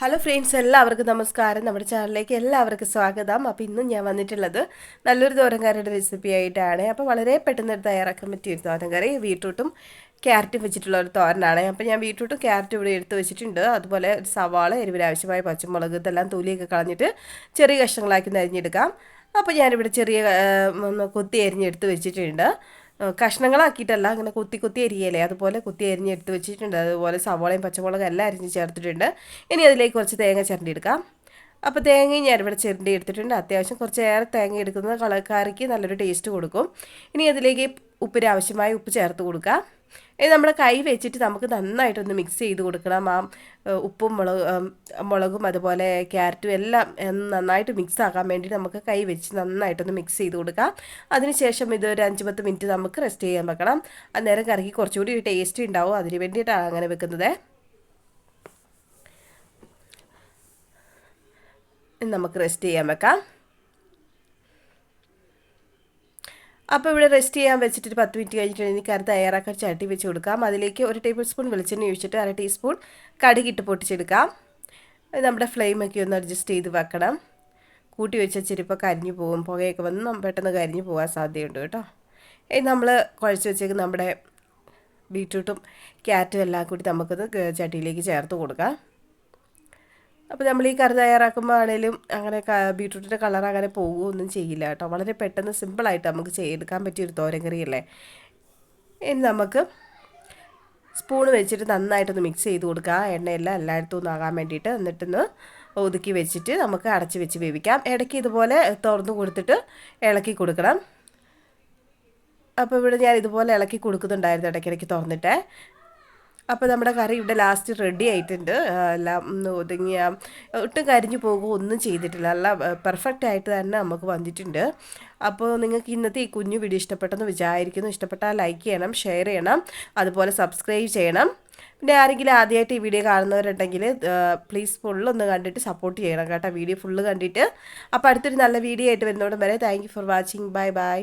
Hello friends എല്ലാവർക്കും നമസ്കാരം. നമ്മുടെ ചാനലിലേക്ക് എല്ലാവർക്കും സ്വാഗതം. അപ്പോൾ ഇന്നും ഞാൻ വന്നിട്ടുള്ളത് നല്ലൊരു തോരൻകറിയുടെ റെസിപ്പി ആയിട്ടാണ്. അപ്പോൾ വളരെ പെട്ടെന്ന് തയ്യാറാക്കാൻ പറ്റിയ ഒരു തോരൻകറി. ബീട്രൂട്ടും ക്യാരറ്റും വെച്ചിട്ടുള്ള ഒരു തോരനാണ്. അപ്പോൾ ഞാൻ ബീട്രൂട്ടും ക്യാരറ്റും ഇവിടെ എടുത്ത് വെച്ചിട്ടുണ്ട്. അതുപോലെ ഒരു സവാള എരിവിന് ആവശ്യമായ പച്ചമുളക് ഇതെല്ലാം തൊലിയൊക്കെ കളഞ്ഞിട്ട് ചെറിയ കഷ്ണങ്ങളാക്കി നരിഞ്ഞെടുക്കാം അപ്പോൾ ഞാനിവിടെ ചെറിയ കൊത്തി അരിഞ്ഞെടുത്ത് വെച്ചിട്ടുണ്ട്. കഷ്ണങ്ങളാക്കിയിട്ടല്ല അങ്ങനെ കുത്തി കുത്തി അരിയല്ലേ അതുപോലെ കുത്തി അരിഞ്ഞ് എടുത്ത് വെച്ചിട്ടുണ്ട്. അതുപോലെ സവോളയും പച്ചമുളകും എല്ലാം അരിഞ്ഞ് ചേർത്തിട്ടുണ്ട്. ഇനി അതിലേക്ക് കുറച്ച് തേങ്ങ ചിരണ്ടി എടുക്കാം. അപ്പോൾ തേങ്ങയും ഇവിടെ ചിരണ്ടി എടുത്തിട്ടുണ്ട്. അത്യാവശ്യം കുറച്ച് ഏറെ തേങ്ങ എടുക്കുന്നത് കളക്കാരിക്ക് നല്ലൊരു ടേസ്റ്റ് കൊടുക്കും. ഇനി അതിലേക്ക് ഉപ്പിന് ആവശ്യമായ ഉപ്പ് ചേർത്ത് കൊടുക്കുക. ഇനി നമ്മൾ കൈ വെച്ചിട്ട് നമുക്ക് നന്നായിട്ടൊന്ന് മിക്സ് ചെയ്ത് കൊടുക്കണം. ആ ഉപ്പും മുളക് മുളകും അതുപോലെ ക്യാരറ്റും എല്ലാം നന്നായിട്ട് മിക്സ് ആക്കാൻ വേണ്ടി നമുക്ക് കൈ വെച്ച് നന്നായിട്ടൊന്ന് മിക്സ് ചെയ്ത് കൊടുക്കാം അതിനുശേഷം ഇത് ഒരു അഞ്ച് പത്ത് മിനിറ്റ് നമുക്ക് റെസ്റ്റ് ചെയ്യാൻ വെക്കണം. അന്നേരം കറിക്ക് കുറച്ചുകൂടി ടേസ്റ്റ് ഉണ്ടാവും. അതിന് വേണ്ടിയിട്ടാണ് അങ്ങനെ വെക്കുന്നത്. നമുക്ക് റെസ്റ്റ് ചെയ്യാൻ വെക്കാം. അപ്പോൾ ഇവിടെ റെസ്റ്റ് ചെയ്യാൻ വെച്ചിട്ട് പത്ത് മിനിറ്റ് കഴിഞ്ഞിട്ടുണ്ടെങ്കിൽ കറി തയ്യാറാക്കാൻ ചട്ടി വെച്ച് കൊടുക്കാം. അതിലേക്ക് ഒരു ടേബിൾ സ്പൂൺ വെളിച്ചെണ്ണ ഒഴിച്ചിട്ട് അര ടീസ്പൂൺ കടുകിട്ട് പൊട്ടിച്ചെടുക്കാം. നമ്മുടെ ഫ്ലെയിമൊക്കെ ഒന്ന് അഡ്ജസ്റ്റ് ചെയ്ത് വെക്കണം. കൂട്ടി വെച്ച ചെരുപ്പ് കരിഞ്ഞു പോകും. പുകയൊക്കെ വന്ന് പെട്ടെന്ന് കരിഞ്ഞു പോകാൻ സാധ്യതയുണ്ട് കേട്ടോ. ഇനി നമ്മൾ കുഴച്ച് വെച്ചേക്ക് നമ്മുടെ ബീട്രൂട്ടും ക്യാറ്റും എല്ലാം കൂടി നമുക്കത് ചട്ടിയിലേക്ക് ചേർത്ത് കൊടുക്കാം. അപ്പോൾ നമ്മൾ ഈ കറി തയ്യാറാക്കുമ്പോൾ ആണെങ്കിലും അങ്ങനെ ബീട്രൂട്ടിന്റെ കളർ അങ്ങനെ പോകുകയൊന്നും ചെയ്യില്ല കേട്ടോ. വളരെ പെട്ടെന്ന് സിമ്പിളായിട്ട് നമുക്ക് ചെയ്തെടുക്കാൻ പറ്റിയൊരു തോരൻ കറിയല്ലേ ഇനി നമുക്ക് സ്പൂൺ വെച്ചിട്ട് നന്നായിട്ടൊന്ന് മിക്സ് ചെയ്ത് കൊടുക്കുക. എണ്ണയെല്ലാം എല്ലായിടത്തും ഒന്ന് ആകാൻ വേണ്ടിയിട്ട് എന്നിട്ടൊന്ന് ഒതുക്കി വെച്ചിട്ട് നമുക്ക് അടച്ച് വെച്ച് വേവിക്കാം. ഇടയ്ക്ക് ഇതുപോലെ തുറന്ന് കൊടുത്തിട്ട് ഇളക്കി കൊടുക്കണം. അപ്പോൾ ഇവിടെ ഞാൻ ഇതുപോലെ ഇളക്കി കൊടുക്കുന്നുണ്ടായിരുന്നു ഇടയ്ക്കിടയ്ക്ക് തുറന്നിട്ട്. അപ്പോൾ നമ്മുടെ കറി ഇവിടെ ലാസ്റ്റ് റെഡി ആയിട്ടുണ്ട്. എല്ലാം ഒതുങ്ങിയ ഒട്ടും കരിഞ്ഞു പോകുക ഒന്നും ചെയ്തിട്ടില്ല. നല്ല പെർഫെക്റ്റ് ആയിട്ട് തന്നെ നമുക്ക് വന്നിട്ടുണ്ട്. അപ്പോൾ നിങ്ങൾക്ക് ഇന്നത്തെ ഈ കുഞ്ഞു വീഡിയോ ഇഷ്ടപ്പെട്ടെന്ന് വിചാരിക്കുന്നു. ഇഷ്ടപ്പെട്ടാൽ ലൈക്ക് ചെയ്യണം ഷെയർ ചെയ്യണം അതുപോലെ സബ്സ്ക്രൈബ് ചെയ്യണം. പിന്നെ ആരെങ്കിലും ആദ്യമായിട്ട് ഈ വീഡിയോ കാണുന്നവരുണ്ടെങ്കിൽ പ്ലീസ് ഫുള്ളൊന്ന് കണ്ടിട്ട് സപ്പോർട്ട് ചെയ്യണം കേട്ടോ. വീഡിയോ ഫുള്ള് കണ്ടിട്ട്. അപ്പോൾ അടുത്തൊരു നല്ല വീഡിയോ ആയിട്ട് വരുന്നതോടും വരെ thank for watching bye bye